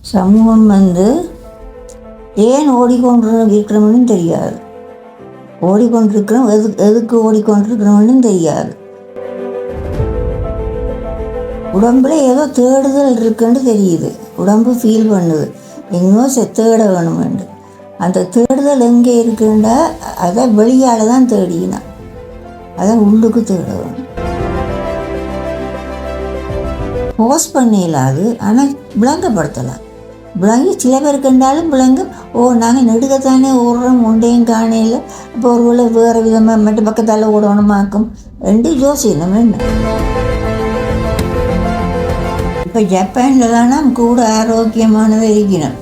சமூகம் வந்து ஏன் ஓடிக்கொண்டு இருக்கிறோம்னு தெரியாது. ஓடிக்கொண்டிருக்கிறோம் எது எதுக்கு ஓடிக்கொண்டிருக்கிறோம்னு தெரியாது. உடம்புல ஏதோ தேடுதல் இருக்குன்னு தெரியுது. உடம்பு ஃபீல் பண்ணுது. எங்கேயோ செ- தேட வேணுமெண்டு. அந்த தேடுதல் எங்கே இருக்குண்டா? அதை வெளியால் தான் தேடினா. அதை உள்ளுக்கு தேட வேணும். போஸ்ட் பண்ணியலாது ஆனால் விளங்கப்படுத்தலாம் விளங்கி சில பேர் கண்டாலும் விளங்கு. ஓ நாங்கள் நெடுக்கத்தானே ஓடுறோம் ஒன்றையும் காணையில் இப்போ ஒரு வேளை வேறு விதமாக மட்டும் பக்கத்தால் ஓடணுமாக்கும். ரெண்டு யோசிக்கணும் என்ன இப்போ ஜப்பானில் தானே கூட ஆரோக்கியமானது இருக்கணும்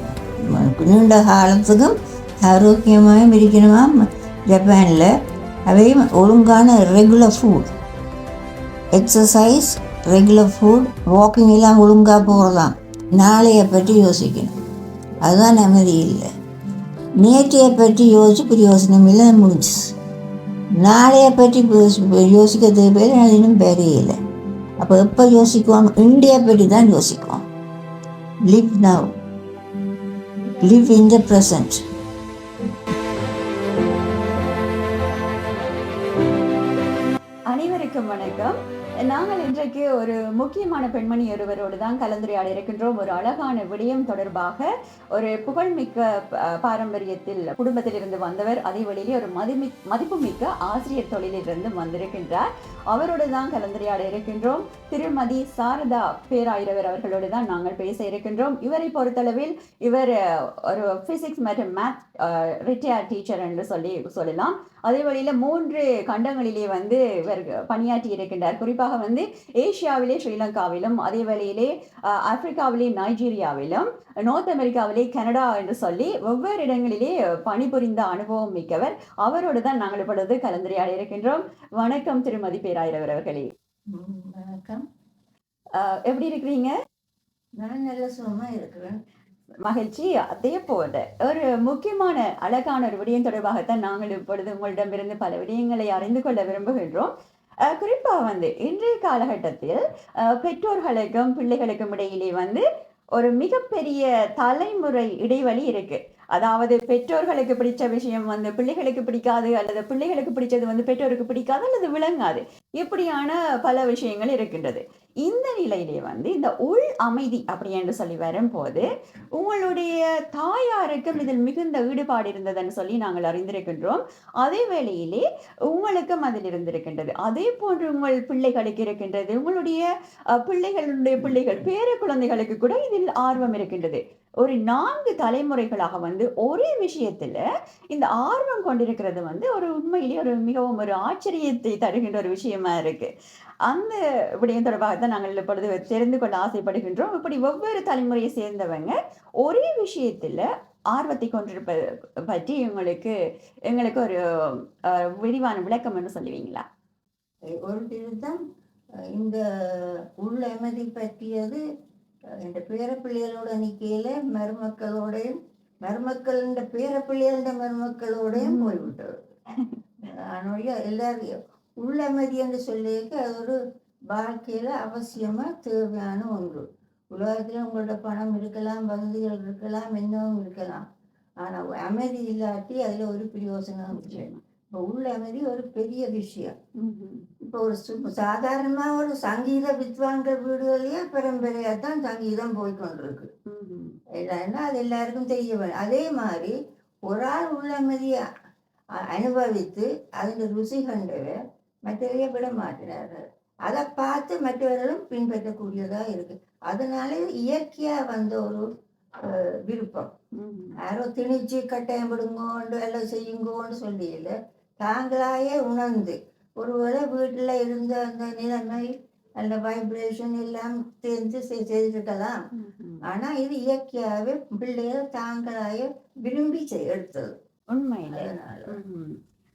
நீண்ட காலத்துக்கும் ஆரோக்கியமாகவும் இருக்கணுமா ஜப்பானில். அவையும் ஒழுங்கான regular food exercise regular food walking எல்லாம் ஒழுங்காக போகிறதாம் நாளைய பற்றி யோசிக்கணும். அதுதான் நிம்மதி இல்லை. நேற்றைய பற்றி யோசிச்சு பிரயோசனம் இல்லை முடிஞ்சுச்சு. நாளைய பற்றி யோசிக்கிறது பேர் அது இன்னும் பெரியல. அப்போ எப்போ யோசிக்குவோம் இந்தியா பற்றி தான் யோசிக்குவோம். Live now live in the present அனைவருக்கும் வணக்கம். நாங்கள் இன்றைக்கு ஒரு முக்கியமான பெண்மணி ஒருவரோடு தான் கலந்துரையாட இருக்கின்றோம். ஒரு அழகான விடயம் தொடர்பாக ஒரு புகழ்மிக்க பாரம்பரியத்தில் பாரம்பரியத்தில் குடும்பத்திலிருந்து வந்தவர் அதே வழியிலே ஒரு மதிமி மதிப்புமிக்க ஆசிரியர் தொழிலிலிருந்து வந்திருக்கின்றார். அவரோடு தான் கலந்துரையாட இருக்கின்றோம். திருமதி சாரதா பேராயிரவர் அவர்களோடு தான் நாங்கள் பேச இருக்கின்றோம். இவரை பொறுத்தளவில் இவர் ஒரு பிசிக்ஸ் மற்றும் மேத் ரிட்டையர் டீச்சர் என்று சொல்லி சொல்லலாம். அதே வழியில மூன்று கண்டங்களிலே வந்து இவர் பணியாற்றி இருக்கின்றார். குறிப்பாக வந்து ஏசியாவிலே ஸ்ரீலங்காவிலும் அதே வேளையிலே அஹ், ஆப்பிரிக்காவிலே நைஜீரியாவிலும் நார்த் அமெரிக்காவிலே கனடா என்று சொல்லி வெவ்வேறு இடங்களிலே பணிபுரிந்த அனுபவம் மிக்கவர். அவரோடு தான் நாங்கள் இப்பொழுது கலந்துரையாட இருக்கின்றோம். வணக்கம் திருமதி பேராயிரவர் அவர்களே. வணக்கம். எப்படி இருக்கிறீங்க? நான் நல்ல சுகமாக இருக்கிறேன். மகிழ்ச்சி. அதே போல ஒரு முக்கியமான அழகான ஒரு விடயம் தொடர்பாகத்தான் நாங்கள் இப்பொழுது உங்களிடமிருந்து பல விடயங்களை அறிந்து கொள்ள விரும்புகின்றோம். குறிப்பாக வந்து இன்றைய காலகட்டத்தில் பெற்றோர்களுக்கும் பிள்ளைகளுக்கும் இடையிலே வந்து ஒரு மிகப்பெரிய தலைமுறை இடைவெளி இருக்கு. அதாவது பெற்றோர்களுக்கு பிடிச்ச விஷயம் வந்து பிள்ளைகளுக்கு பிடிக்காது அல்லது பிள்ளைகளுக்கு பிடிச்சது வந்து பெற்றோருக்கு பிடிக்காது அல்லது விளங்காது. இப்படியான பல விஷயங்கள் இருக்கின்றது. இந்த நிலையிலே வந்து இந்த உள் அமைதி அப்படி என்று சொல்லி வரும்போது உங்களுடைய தாயாருக்கும் இதில் மிகுந்த ஈடுபாடு இருந்ததுன்னு சொல்லி நாங்கள் அறிந்திருக்கின்றோம். அதே வேளையிலே உங்களுக்கும் அதில் இருந்திருக்கின்றது. அதே போன்று உங்கள் பிள்ளைகளுக்கு இருக்கின்றது. உங்களுடைய பிள்ளைகளுடைய பிள்ளைகள் பேர குழந்தைகளுக்கு கூட இதில் ஆர்வம் இருக்கின்றது. ஒரு நான்கு தலைமுறைகளாக வந்து ஒரே விஷயத்தில் இந்த ஆர்வம் கொண்டிருக்கிறது வந்து ஒரு உண்மையிலேயே ஒரு மிகவும் ஒரு ஆச்சரியத்தை தருகின்ற ஒரு விஷயமா இருக்கு. அந்த விடயம் தொடர்பாக தான் நாங்கள் இப்பொழுது தெரிந்து கொள்ள ஆசைப்படுகின்றோம். இப்படி ஒவ்வொரு தலைமுறையை சேர்ந்தவங்க ஒரே விஷயத்தில் ஆர்வத்தை கொண்டிருப்பது பற்றி உங்களுக்கு எங்களுக்கு ஒரு விரிவான விளக்கம் என்று சொல்லுவீங்களா? ஒரு திருத்தம் இந்த உள்ளமைதி பற்றியது இந்த பேரப்பிள்ளைகளோட நிக்கையில மருமக்களோடையும் மருமக்கள் இந்த பேரப்பிள்ளைகள மருமக்களோடையும் போய்விட்டது. அதனுடைய எல்லாரையும் உள்ளமைதி என்று சொல்லியிருக்க அது ஒரு வாழ்க்கையில அவசியமா தேவையான ஒன்று. உலகத்துல உங்களோட பணம் இருக்கலாம் வசதிகள் இருக்கலாம் என்னவும் இருக்கலாம். ஆனா அமைதி இல்லாட்டி அதுல ஒரு பிரயோசனம் இல்லை. இப்போ உள்ள அமைதி ஒரு பெரிய விஷயம். இப்போ ஒரு சு- சாதாரணமா ஒரு சங்கீத வித்வான்கள் வீடுகளையே பரம்பரையாக தான் சங்கீதம் போய் கொண்டிருக்கு இல்லைன்னா அது எல்லாருக்கும் தெரிய அதே மாதிரி ஒரு ஆள் உள்ளமதியை அனுபவித்து அதன் ருசி கண்டவர் மற்றவரையே விட மாட்டினார்கள் அதை பார்த்து மற்றவர்களும் பின்பற்றக்கூடியதாக இருக்கு. அதனால இயற்கையாக இயற்கையா வந்த ஒரு விருப்பம். யாரோ திணிச்சு கட்டாயம் விடுங்கோண்டு எல்லாம் செய்யுங்கோன்னு சொல்லியில தாங்களாயே உணர்ந்து ஒருவேளை வீட்டில் இருந்த அந்த நிலைமை அந்த வைப்ரேஷன் எல்லாம் தெரிஞ்சு செய்- செய்திருக்கலாம் ஆனா இது இயற்கையாகவே பிள்ளைகள் தாங்களாயே விரும்பி எடுத்தது. உண்மையிலே.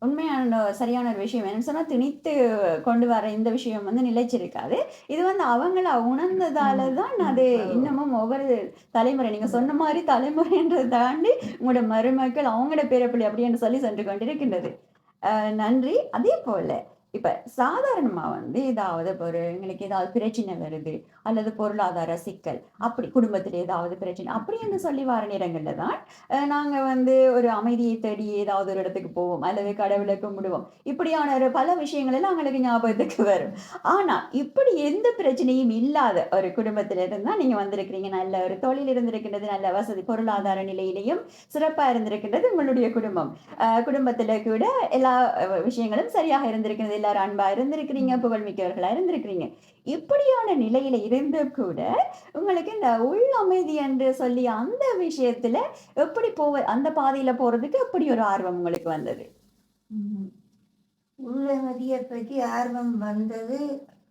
உண்மையான சரியான ஒரு விஷயம் என்னன்னு சொன்னா திணித்து கொண்டு வர இந்த விஷயம் வந்து நிலைச்சிருக்காது. இது வந்து அவங்கள உணர்ந்ததால தான் அது. இன்னமும் ஒவ்வொரு தலைமுறை நீங்க சொன்ன மாதிரி தலைமுறைன்றதை தாண்டி உங்களோட மருமக்கள் அவங்களோட பேரப்பிள்ளை அப்படின்னு சொல்லி சென்று கொண்டிருக்கின்றது. நன்றி. அதே போல் இப்போ சாதாரணமாக வந்து ஏதாவது ஒரு எங்களுக்கு ஏதாவது பிரச்சனை வருது அல்லது பொருளாதார சிக்கல் அப்படி குடும்பத்தில் ஏதாவது பிரச்சனை அப்படி என்று சொல்லி வர நேரங்களில் தான் நாங்கள் நாங்க வந்து ஒரு அமைதியை தேடி ஏதாவது ஒரு இடத்துக்கு போவோம் அல்லது கடவுளை கும்பிடுவோம். இப்படியான ஒரு பல விஷயங்கள் எல்லாம் ஞாபகத்துக்கு வரும். ஆனா இப்படி எந்த பிரச்சனையும் இல்லாத ஒரு குடும்பத்துல இருந்தால் நீங்க வந்திருக்கிறீங்க. நல்ல ஒரு தொழில் இருந்திருக்கின்றது நல்ல வசதி பொருளாதார நிலையிலையும் சிறப்பா இருந்திருக்கின்றது உங்களுடைய குடும்பம். குடும்பத்தில் குடும்பத்துல கூட எல்லா விஷயங்களும் சரியாக இருந்திருக்கிறது எல்லாரும் அன்பா இருந்திருக்கிறீங்க புகழ்மிக்கவர்களா இருந்திருக்கிறீங்க. இப்படியான நிலையில இருந்து கூட உங்களுக்கு இந்த உள் அமைதி என்று சொல்லி அந்த விஷயத்துல எப்படி போவ அந்த பாதையில போறதுக்கு எப்படி ஒரு ஆர்வம் உங்களுக்கு வந்தது? உள்ளமதியை பற்றி ஆர்வம் வந்தது.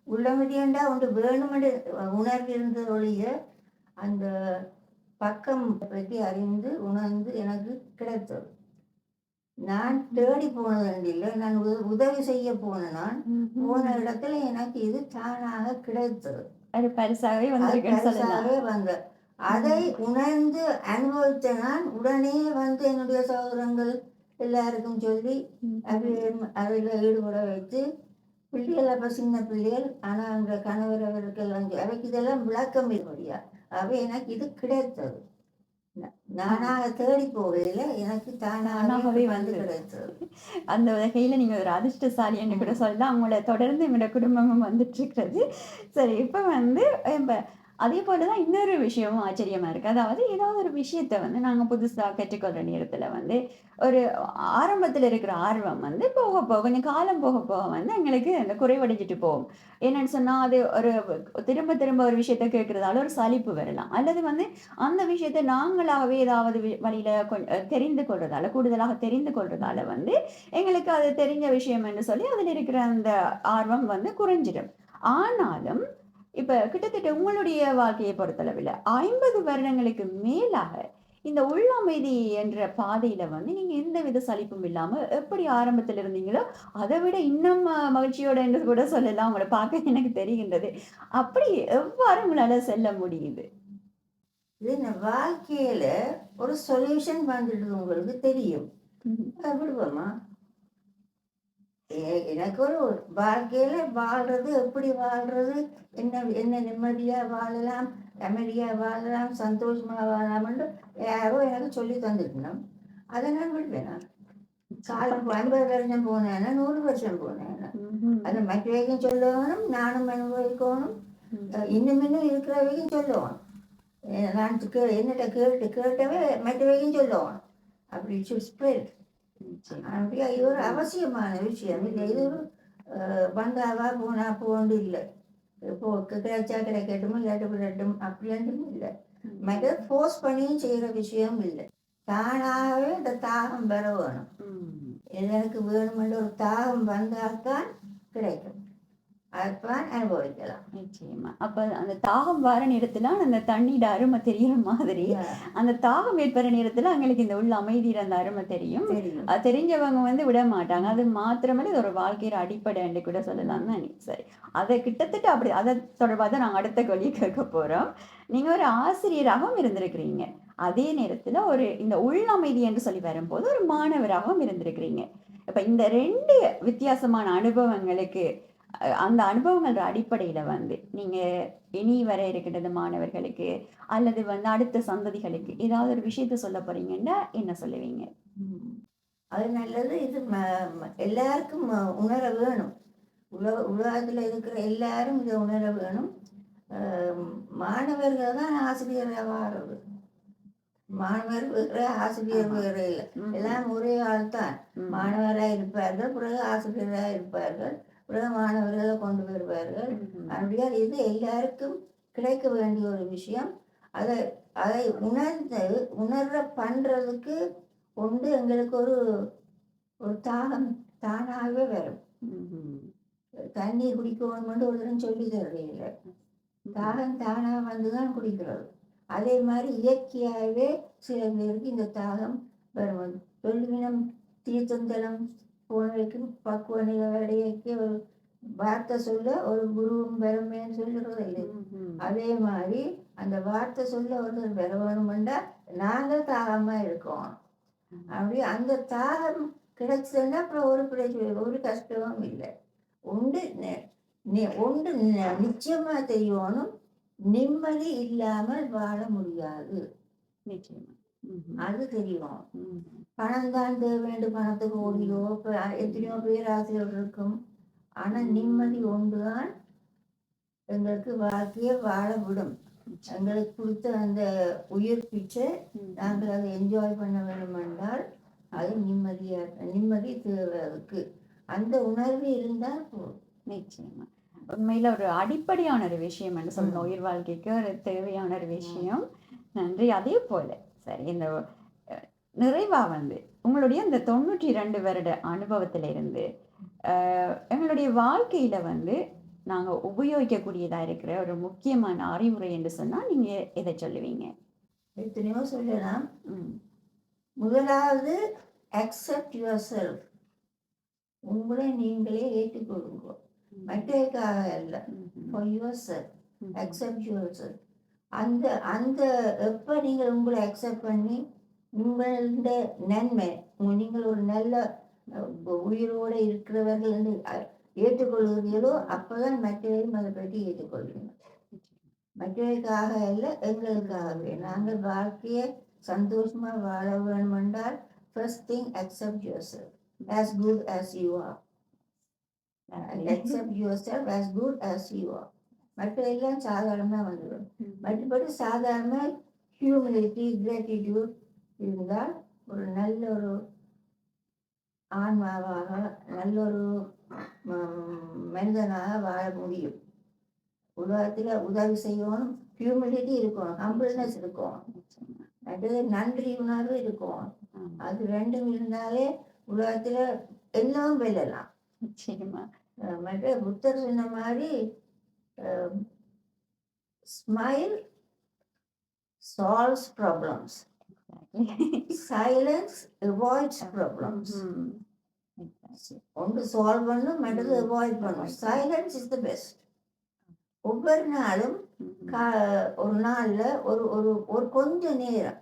உள்ளமதியண்டா ஒன்று வேணுமென்று உணர்வு இருந்த ஒழிய அந்த பக்கம் பற்றி அறிந்து உணர்ந்து எனக்கு கிடைத்தது. நான் தேடி போனது இல்லை நான் உத- உதவி செய்ய போன நான் போன இடத்துல எனக்கு இது தானாக கிடைத்தது. அது பரிசாகவே பரிசாகவே வந்த அதை உணர்ந்து அனுபவித்த நான் உடனே வந்து என்னுடைய சகோதரங்கள் எல்லாருக்கும் சொல்லி அது அதில் ஈடுபட வைத்து பிள்ளைகள் அப்போ சின்ன பிள்ளைகள் ஆனால் அந்த கணவர் அவருக்கெல்லாம் அவைக்கு இதெல்லாம் விளக்கம் இல்லையா? அவை எனக்கு இது கிடைத்தது. நானாக தேடி போகையில் எனக்கு தானாகவே வந்து. கிடைத்தது அந்த வகையில நீங்க ஒரு அதிர்ஷ்டசாலி என்று கூட சொல்லலாம். உங்களை தொடர்ந்து எங்களோட குடும்பமும் வந்துட்டு இருக்கிறது. சரி இப்ப வந்து அதே போல தான் இன்னொரு விஷயமும் ஆச்சரியமாக இருக்குது அதாவது ஏதாவது ஒரு விஷயத்த வந்து நாங்கள் புதுசாக கற்றுக்கொள்கிற நேரத்தில் வந்து ஒரு ஆரம்பத்தில் இருக்கிற ஆர்வம் வந்து போக போக கொஞ்சம் காலம் போக போக வந்து எங்களுக்கு அந்த குறைவடைஞ்சிட்டு போகும். என்னன்னு சொன்னால் அது ஒரு திரும்ப திரும்ப ஒரு விஷயத்த கேட்குறதால ஒரு சலிப்பு வரலாம். அல்லது வந்து அந்த விஷயத்தை நாங்களாகவே ஏதாவது வழியில் தெரிந்து கொள்றதால கூடுதலாக தெரிந்து கொள்றதால வந்து எங்களுக்கு அது தெரிஞ்ச விஷயம் என்று சொல்லி அதில் இருக்கிற அந்த ஆர்வம் வந்து குறைஞ்சிடும். ஆனாலும் இப்ப கிட்டத்தட்ட உங்களுடைய வாழ்க்கையை பொறுத்தளவில் ஐம்பது வருடங்களுக்கு மேலாக இந்த உள்ளமைதி என்ற பாதையில வந்து நீங்க எந்த வித சலிப்பும் இல்லாம எப்படி ஆரம்பத்துல இருந்தீங்களோ அதை விட இன்னும் மகிழ்ச்சியோட என்று கூட சொல்லலாம். உங்களை பார்க்க எனக்கு தெரிகின்றது. அப்படி எவ்வாறு உங்களால செல்ல முடியுது? இது இந்த வாழ்க்கையில ஒரு சொல்யூஷன் வந்துடுது உங்களுக்கு தெரியும். விடுவோமா எனக்கு ஒரு வாழ்க்கையில வாழ்றது எப்படி வாழ்றது? என்ன என்ன நிம்மதியா வாழலாம்? அமைதியா வாழலாம்? சந்தோஷமா வாழலாம்னு யாரோ எனக்கு சொல்லி தந்துக்கணும் அதை நான் விடுவேனா? காலம் ஐம்பது வருஷம் போனேன்னா நூறு வருஷம் போனேன்னா ம்ஹும். அதை மற்றவைக்கும் சொல்லணும் நானும் அனுபவிக்கணும். இன்னும் இன்னும் இருக்கிறவைக்கும் சொல்லணும். அஹ் நான் கே என்னட்ட கேட்டு கேட்டவே மற்றவைக்கும் சொல்லணும். அப்படி ஸ்ப்ரெட் நிச்சயம். இது ஒரு அவசியமான விஷயம். இல்லை இது ஒரு அஹ், வந்தாவா போனா போண்டு இல்லை. இப்போ கிடைச்சா கிடைக்கட்டும் இல்லாட்டு விடட்டும் அப்படின்ட்டு இல்லை. மற்ற ஃபோர்ஸ் பண்ணியும் செய்கிற விஷயம் இல்லை. தானாகவே இந்த தாகம் பெற வேணும். எனக்கு வேணுமென்ற ஒரு தாகம் வந்தால்தான் கிடைக்கும். அனுபவிக்கலாம். நிச்சயமா. அப்ப அந்த தாகம் வர நேரத்துல அந்த தண்ணீட அருமை தெரியற மாதிரி அந்த தாகம் ஏற்படுற நேரத்துல எங்களுக்கு இந்த உள்ள அமைதியில அந்த அருமை தெரியும். தெரிஞ்சவங்க வந்து விட மாட்டாங்க. அது மாத்திரமல்ல இது ஒரு வாழ்க்கையோட அடிப்படை என்று கூட சொல்லலாம். தான் சரி. அதை கிட்டத்தட்ட அப்படி அதை தொடர்பாக தான் நாங்கள் அடுத்த கேள்வி கேட்க போறோம். நீங்க ஒரு ஆசிரியராகவும் இருந்திருக்கிறீங்க. அதே நேரத்துல ஒரு இந்த உள்ளமைதி என்று சொல்லி வரும்போது ஒரு மாணவராகவும் இருந்திருக்கிறீங்க. இப்ப இந்த ரெண்டு வித்தியாசமான அனுபவங்களுக்கு அந்த அனுபவங்களோட அடிப்படையில வந்து நீங்க இனி வர இருக்கின்றது மாணவர்களுக்கு அல்லது வந்து அடுத்த சந்ததிகளுக்கு ஏதாவது ஒரு விஷயத்த சொல்ல போறீங்கன்னா என்ன சொல்லுவீங்க. அது நல்லது. இது எல்லாருக்கும் உணர வேணும். உலக உலகத்தில் இருக்கிற எல்லாரும் இதை உணர வேணும். மாணவர்கள் தான் ஆசிரியராக வாடுறது மாணவர் வேற ஆசிரியர். வேற இல்லை. எல்லாம் ஒரே ஆள் தான் மாணவராக இருப்பார்கள் பிறகு ஆசிரியராக இருப்பார்கள். பிறகு மாணவர்களை கொண்டு வருவார்கள். ம், அப்படியா இது எல்லாருக்கும் கிடைக்க வேண்டிய ஒரு விஷயம். அதை அதை உணர்ந்து உணர்ற பண்றதுக்கு ஒன்று எங்களுக்கு ஒரு ஒரு தாகம் தானாகவே வரும். ம், தண்ணி குடிக்கணும்னு ஒரு தரம் சொல்லி தரதில்லை தாகம் தானாக வந்து தான் குடிக்கிறது. அதே மாதிரி இயற்கையாகவே சில பேருக்கு இந்த தாகம் வரும் தொல்வினம் தீர்த்தந்தலம் போனவைக்கு பக்குவ நிலை வரையக்கு ஒரு வார்த்தை சொல்ல ஒரு குருவும் பெருமைன்னு சொல்லுறது இல்லை அதே மாதிரி அந்த வார்த்தை சொல்ல ஒருத்தர் பெற வேணுமெண்டா நாங்கள் தாகமாக இருக்கோம். அப்படி அந்த தாகம் கிடைச்சதுன்னா அப்புறம் ஒரு பிரச்சனை ஒரு கஷ்டமும் இல்லை. உண்டு உண்டு நெ- நிச்சயமா தெரியணும். நிம்மதி இல்லாமல் வாழ முடியாது. நிச்சயமா. அது தெரியும். பணம் தான் தேவைண்டு பணத்துக்கு ஓடியோ எத்தனையோ பேராசைகள் இருக்கும். ஆனா நிம்மதி ஒன்றுதான் எங்களுக்கு வாழ்க்கையை வாழ விடும். எங்களுக்கு கொடுத்த அந்த உயிர் பிச்சை. நாங்கள் அதை என்ஜாய் பண்ண வேண்டும் என்றால் அது நிம்மதியா நிம்மதி தேவை அதுக்கு அந்த உணர்வு இருந்தால் போதும். நிச்சயமா. உண்மையில ஒரு அடிப்படையான ஒரு விஷயம் என்று சொல்லணும். உயிர் வாழ்க்கைக்கு ஒரு தேவையான ஒரு விஷயம். நன்றி. அதே போல சரி இந்த அஹ், நிறைவா வந்து உங்களுடைய இந்த தொண்ணூற்றி இரண்டு வருட அனுபவத்துல இருந்து அஹ், எங்களுடைய வாழ்க்கையில வந்து நாங்க உபயோகிக்கக்கூடியதா இருக்கிற ஒரு முக்கியமான அறிவுரை என்று சொன்னா நீங்க எதை சொல்லுவீங்க? எத்தனையோ சொல்லலாம். முதலாவது அக்செப்ட் யுவர் செல்ஃப் உங்களை நீங்களே ஏற்றுக்கொள்ளுங்க. மற்றதுக்காக அல்ல. ம்ஹும். For yourself. Accept yourself அந்த அந்த எப்போ நீங்கள் உங்களை அக்செப்ட் பண்ணி உங்களோட நன்மை நீங்கள் ஒரு நல்ல உயிரோட இருக்கிறவர்கள் என்று ஏற்றுக்கொள்கிறீர்களோ அப்போதான் மற்றவரையும் அதை பற்றி ஏற்றுக்கொள்வீங்க. மற்றவர்களுக்காக அல்ல எங்களுக்காகவே நாங்கள் வாழ்க்கையை சந்தோஷமா வாழ வேண்டும் என்றால் first thing accept yourself as good as you are. And accept yourself as good as you are. மற்ற எல்லாம் சாதாரணமாக வந்துடும். மற்றபடி சாதாரண ஹியூமிலிட்டி கிராட்டிடியூட் இருந்தால் ஒரு நல்ல ஒரு ஆன்மாவாக நல்ல ஒரு மனிதனாக வாழ முடியும். உலகத்தில் உதவி செய்யணும். ஹியூமிலிட்டி இருக்கணும் ஹம்பிள்னஸ் நிச்சயமா. அடுத்தது நன்றி உணர்வு இருக்கணும் ஆமா. அது ரெண்டும் இருந்தாலே உலகத்தில் எல்லாம் வெல்லலாம். நிச்சயமா. மற்ற புத்தர் சொன்ன மாதிரி solves problems silence avoids problems ம்ஹும். Exactly. ஒன்று சால்வ் பண்ணும் மற்றது. அவாய்ட் பண்ணும். சைலன்ஸ் இஸ் த பெஸ்ட் ஒவ்வொரு நாளும். கா- ஒரு நாள்ல ஒரு ஒரு ஒரு கொஞ்ச நேரம்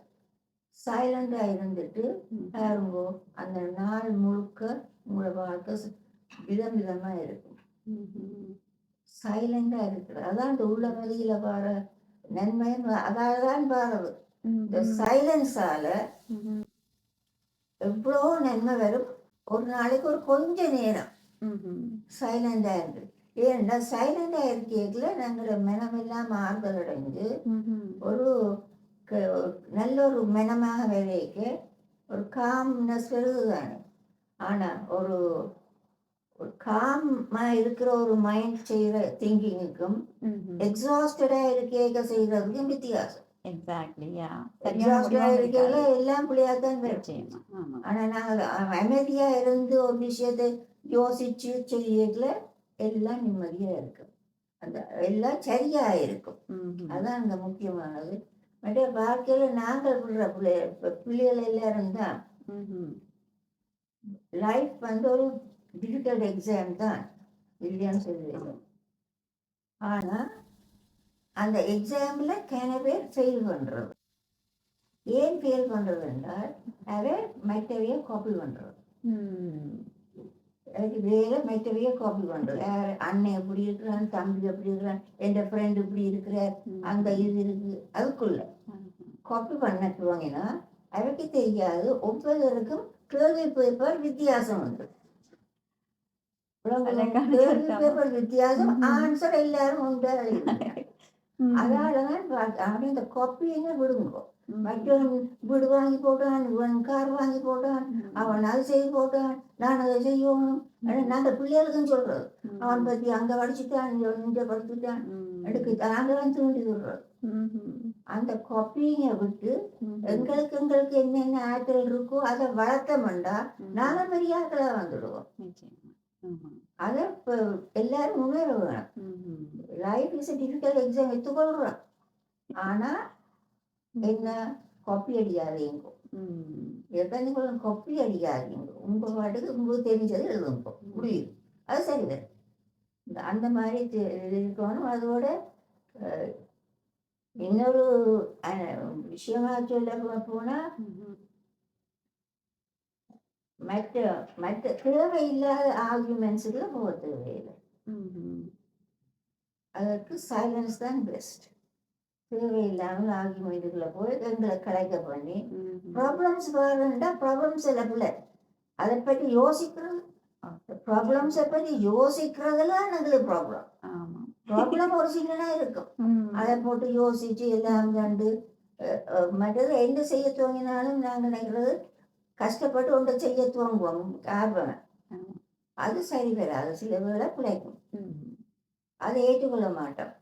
சைலண்டா இருந்துட்டு ம்ஹும். பாருங்கோ அந்த நாள் முழுக்க உங்களோட வாழ்க்கை விதம் விதமா இருக்கும் ம்ஹும். சைலண்டா இருக்கிறது அதான் இந்த உள்ள வழியில வர நன்மை அதால தான் பாருது இந்த. சைலன்ஸால. எவ்வளோ நன்மை வரும் ஒரு நாளைக்கு ஒரு கொஞ்ச நேரம் ம்ஹும். சைலண்டா இருக்கு ஏன்னா சைலண்டா இருக்கீங்கள நாங்கள் மனமெல்லாம் ஆறுதல் அடைஞ்சு. ஒரு நல்ல ஒரு மனமாக விளைவிக்க ஒரு காம்னஸ் வருது தானே ஆனால் ஒரு ஒரு காமாக இருக்கிற ஒரு மைண்ட் செய்கிற திங்கிங்குக்கும் ம்ஹும். எக்ஸாஸ்டடாக இருக்க செய்கிறதுக்கும் வித்தியாசம். சரியான எக்ஸாஸ்டடாக முடிவாக இருக்கையில. எல்லாம் தான் வரும். ஆமா. ஆனால் நாங்கள் அமைதியாக இருந்து ஒரு விஷயத்தை யோசிச்சு செய்யல எல்லாம் நிம்மதியாக இருக்கும் அந்த எல்லாம் சரியாக இருக்கும். அதான் அங்கே முக்கியமானது மற்ற வாழ்க்கையில் நாங்கள் விடுற பிள்ளை பிள்ளைகள் எல்லாரும் தான். லைஃப் வந்து ஒரு டிஃபிகல்ட் எக்ஸாம் தான் இல்லையான்னு சொல்லுவேன் ஆனால் அந்த எக்ஸாமில் பேர் ஃபெயில் பண்ணுறது ஏன் ஃபெயில் பண்ணுறது என்றால் அதை மற்றவையை காப்பி பண்ணுறது. அதுக்கு வேலை மற்றவையை காப்பி பண்ணுறது அண்ணன் எப்படி இருக்கிறான் தம்பி எப்படி இருக்கிறான் என் ஃப்ரெண்டு இப்படி இருக்கிறார். அந்த இது இருக்கு அதுக்குள்ள. காப்பி பண்ணட்டுவாங்கன்னா அவருக்கு தெரியாது ஒவ்வொருவருக்கும் கேள்வி பேப்பர் வித்தியாசம் உண்டு அழகான கேள்வி கருத்து. பேப்பர் வித்தியாசம். ஆன்சர் எல்லாரும் உண்டு பா- அப்படி இந்த காப்பிங்க விடுங்க. மற்றவன் வீடு வாங்கி போட்டான் இவன் கார் வாங்கி போட்டான். அவன் அது செய்து போட்டான் நான் அதை செய்யணும் நாங்க பிள்ளைகளுக்கும் சொல்றது. அவன் பத்தி அங்க படிச்சுட்டான் இங்க படிச்சுட்டான். எடுக்கு நாங்க தான் தூண்டி விடுறோம். அந்த காப்பிங்க விட்டு. எங்களுக்கு எங்களுக்கு என்னென்ன ஆற்றல் இருக்கோ அதை வளர்த்தோம்டா ம். நாங்க பெரிய ஆட்களா வந்துடுவோம். ஆமா. அதை இப்போ எல்லாரும் உணர வேணும் ம்ஹும். லைஃப் இஸ் டிஃபிகல்ட் எக்ஸாம் எடுத்துக்கொள்றோம் ஆனா என்ன காப்பி அடிக்காதீங்க ம். எத்தனை காப்பி அடிக்காதீங்க உங்க பாட்டுக்கு உங்களுக்கு தெரிஞ்சது எழுதுங்க முடியுது அது சரிதான் இந்த அந்த மாதிரி தெ- இருக்கணும் அதோட அஹ், இன்னொரு அஹ், விஷயமா சொல்ல போ- போனா ம்ஹும். மற்ற மற்ற தேவையில்லாத ஆர்குமெண்ட்ஸுக்குள்ள போக தேவையில்லை. அதற்கு சைலன்ஸ் தான் பெஸ்ட் தேவையில்லாமல் ஆர்குமெண்ட்டுக்குள்ள போய் எங்களை கலைக்க பண்ணி. ப்ராப்ளம்ஸ் வரண்டா ப்ராப்ளம்ஸ் இல்லை அதை பற்றி யோசிக்கிறது ப்ராப்ளம்ஸை பற்றி யோசிக்கிறதுல எங்களுக்கு ப்ராப்ளம் ப்ராப்ளம் ஒரு சின்னனா இருக்கும். அதை போட்டு யோசிச்சு எல்லாம் கண்டு மற்றது என்ன செய்ய துவங்கினாலும் நாங்கள் நினைக்கிறது கஷ்டப்பட்டு ஒன்றை செய்ய துவங்குவோம். ஆர்வம். அது சரி வராது. சில வேளை பிழைக்கும். அதை ஏற்றுக்கொள்ள மாட்டோம்.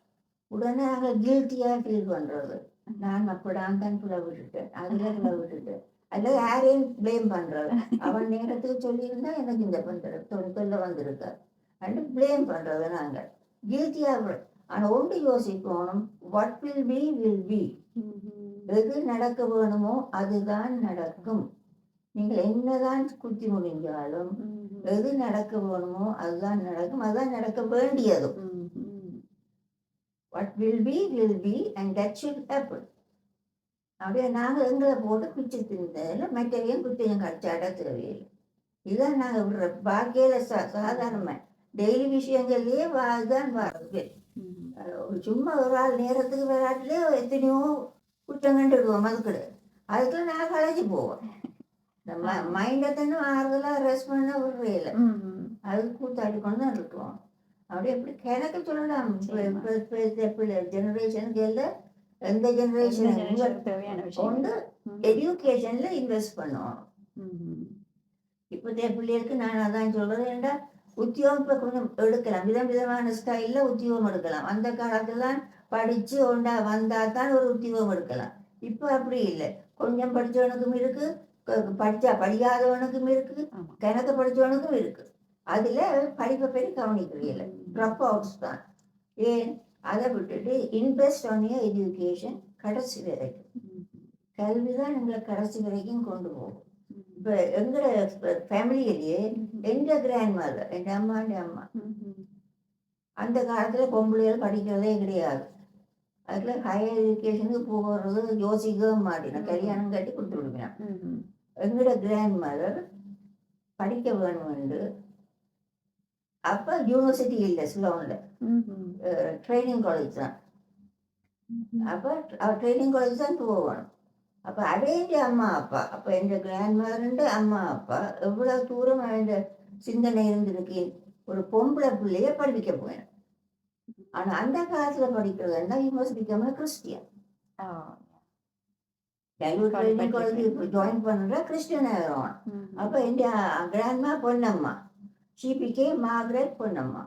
உடனே நாங்கள் கில்ட்டியாக ஃபீல் பண்ணுறது நான் அப்படிதான் தான் புல விட்டுட்டேன். அதில் புல விட்டுட்டேன். அல்லது யாரையும் ப்ளேம் பண்ணுறது அவன் நேரத்துக்கு சொல்லியிருந்தா எனக்கு இந்த பண்ணுற தொல்லை வந்திருக்க அண்டு ப்ளேம் பண்ணுறது நாங்கள் கில்ட்டியாக ஆனால் ஒன்று யோசிக்கணும். What will be will be. எது நடக்க வேணுமோ அதுதான் நடக்கும். நீங்கள் என்னதான் குத்தி முடிஞ்சாலும். எது நடக்க வேணுமோ அதுதான் நடக்கும். அதுதான் நடக்க வேண்டியதும். What will be will be and that should happen அப்படியே நாங்கள் எங்களை போட்டு பிச்சு தின்னதில் மற்றவையும் குத்தியும் கடிச்சாட தேவையில்லை. இதுதான் நாங்கள் விடுற பாக்கியில சா சாதாரணமாக டெய்லி விஷயங்கள்லேயே வா இதுதான் வர்றது ம். அஹ் ஒரு சும்மா ஒரு ஆள் நேரத்துக்கு விளையாட்டுலேயே எத்தனையோ குற்றம் கண்டுடுவோம் அதுக்கு அதுக்குள்ள நான் களைச்சு போவோம். இந்த ம மைண்டை தானே ஆறுதலாக ரெஸ்ட் பண்ண விடுறே இல்லை. ம்ஹும். அது கூத்தாடி கொண்டு தான் இருக்கோம். அப்படி எப்படி கிணக்கு சொல்லலாம். ஜெனரேஷனுக்கு எல்லாம் எந்த ஜெனரேஷன் ஜெனரேஷனுக்கு தேவையான விஷயம் கொண்டு எஜுகேஷன்ல இன்வெஸ்ட் பண்ணுவோம் இப்போதைய பிள்ளைகளுக்கு நான் அதான் சொல்றேன். ஏன்டா உத்தியோகம் இப்போ கொஞ்சம் எடுக்கலாம். விதம் விதமான ஸ்டைலில் உத்தியோகம் எடுக்கலாம். அந்த காலத்துலாம் படித்து ஒண்டா வந்தால் தான் ஒரு உத்தியோகம் எடுக்கலாம். இப்போ அப்படி இல்லை. கொஞ்சம் படித்தவனுக்கும் இருக்கு. படிச்சா படிக்காதவனுக்கும் இருக்கு. கணக்கு படித்தவனுக்கும் இருக்கு. அதில் படிப்பை பெரிய கவனிக்கிறீங்கள ட்ராப் அவுட்ஸ் தான். ஏன்? அதை விட்டுட்டு இன்வெஸ்ட் ஆன் யர் எஜுகேஷன் கடைசி வரைக்கும். கல்வி தான் எங்களை கடைசி வரைக்கும் கொண்டு போகும். இப்போ எங்களோட ஃபேமிலியிலேயே எந்த கிராண்ட் மதர் என் அம்மாண்ட அம்மா? அந்த காலத்தில் பொம்பளைகள் படிக்கிறதே கிடையாது. அதில் ஹையர் எஜுகேஷனுக்கு போகிறது யோசிக்கவே மாட்டேன். கல்யாணம் கட்டி கொடுத்து விடுவேன். எங்களோட கிராண்ட் மதர் படிக்க வேணும்னு அப்போ யூனிவர்சிட்டி இல்லை சிலோனில் ட்ரைனிங் காலேஜ் தான். அப்போ ட்ரைனிங் காலேஜ் தான் போகணும் அப்போ அதே அம்மா அப்பா. அப்போ என் கிராண்ட் மதர்ண்டு அம்மா அப்பா. எவ்வளோ தூரம் என் சிந்தனை இருந்திருக்கு. ஒரு பொம்பளை பிள்ளைய படிக்க போயிடும் ஆனால் அந்த காலத்தில் படிக்கிறதுனா you must training college join பண்ணுற ஆகிறோம் அப்போ என் கிராண்ட்மா பொன்னம்மா ஷீபிகே மார்கரெட் பொன்னம்மா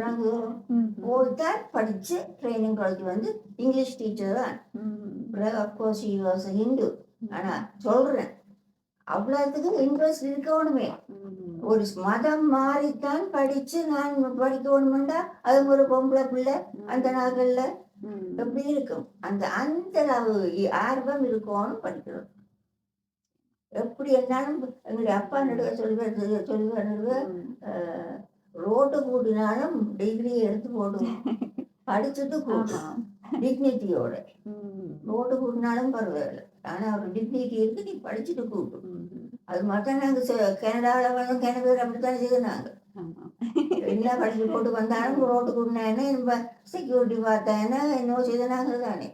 நாங்கள் போய்தான் படித்து ட்ரைனிங் காலேஜ் வந்து இங்கிலீஷ் டீச்சர் தான். Of course she was Hindu ஆனால் சொல்கிறேன் அவ்வளோத்துக்கு இன்ட்ரெஸ்ட் இருக்கணுமே. ஒரு மதம் மாறித்தான் படித்து நான் படிக்கணுமெண்டா அது ஒரு பொம்பளை பிள்ளை அந்த நாள்களில். எப்படி இருக்கும்? அந்த அந்த ஆர்வம் இருக்கணும் படிக்கணும் எப்படி என்னாலும் எங்களுடைய அப்பா நடுவே சொல்லுவார் சொல்லுவார் நடுவே ரோட்டு கூட்டினாலும் டிகிரி எடுத்து போடுவோம். படிச்சுட்டு கூட்டும் டிக்னிட்டியோட ரோட்டு கூட்டினாலும் பரவாயில்ல. ஆனால் அவர் டிக்னிட்டி இருக்கு நீ படிச்சுட்டு கூட்டும் அது மட்டும் நாங்கள் கனடாவில் வந்து கனடா அப்படித்தான் செய்தாங்க என்ன படிச்சு போட்டு வந்தாலும் ரோட்டு கூட்டினா நம்ம செக்யூரிட்டி பார்த்தானே என்ன செய்தனாங்கிறது தானே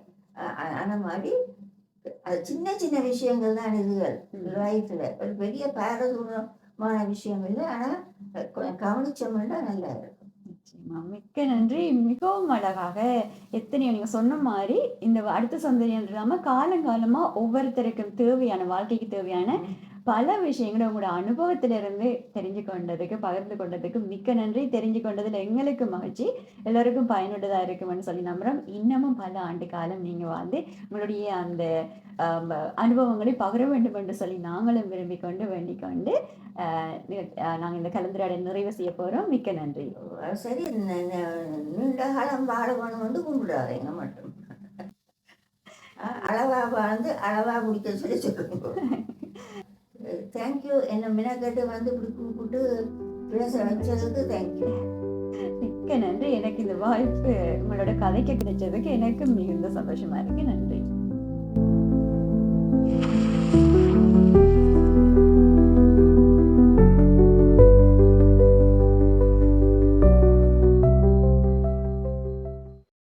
அந்த மாதிரி அது சின்ன சின்ன விஷயங்கள் தான் இதுகள் லைஃப்பில் ஒரு பெரிய பாரதூரமான விஷயம் இல்லை ஆனால் கொஞ்சம் கவனிச்சோம்னா நல்லா இருக்கும் மிக்க நன்றி மிகவும் அழகாக எத்தனையோ நீங்க சொன்ன மாதிரி இந்த அடுத்த சந்ததி இல்லாம காலங்காலமா ஒவ்வொருத்தருக்கும் தேவையான வாழ்க்கைக்கு தேவையான பல விஷயங்களை உங்களோட அனுபவத்திலிருந்து தெரிஞ்சு கொண்டதுக்கு பகிர்ந்து கொண்டதுக்கு மிக்க நன்றி. தெரிஞ்சு கொண்டதுல எங்களுக்கு மகிழ்ச்சி. எல்லாருக்கும் பயனுள்ளதா இருக்கும்னு சொல்லி நம்புறோம். இன்னமும் பல ஆண்டு காலம் நீங்க வந்து உங்களுடைய அந்த அனுபவங்களை பகிர வேண்டும் என்று சொல்லி நாங்களும் விரும்பிக் கொண்டு வேண்டிக் கொண்டு ஆஹ், நாங்க இந்த கலந்துரையாடல் நிறைவு செய்ய போறோம். மிக்க நன்றி. சரி நீண்ட காலம் வாழ வந்து கும்பிடாதீங்க மட்டும். அளவா வாழ்ந்து அளவா குடிக்க சொல்லி சொல்லுங்க. தேங்க்யூ என்னை மினக்கட்டு வந்து இப்படி கூப்பிட்டு பேச வச்சதுக்கு தேங்க்யூ மிக்க நன்றி. எனக்கு இந்த வாய்ப்பு உங்களோட கதைக்கு கிடைச்சதுக்கு எனக்கு மிகுந்த சந்தோஷமா இருக்கு. நன்றி.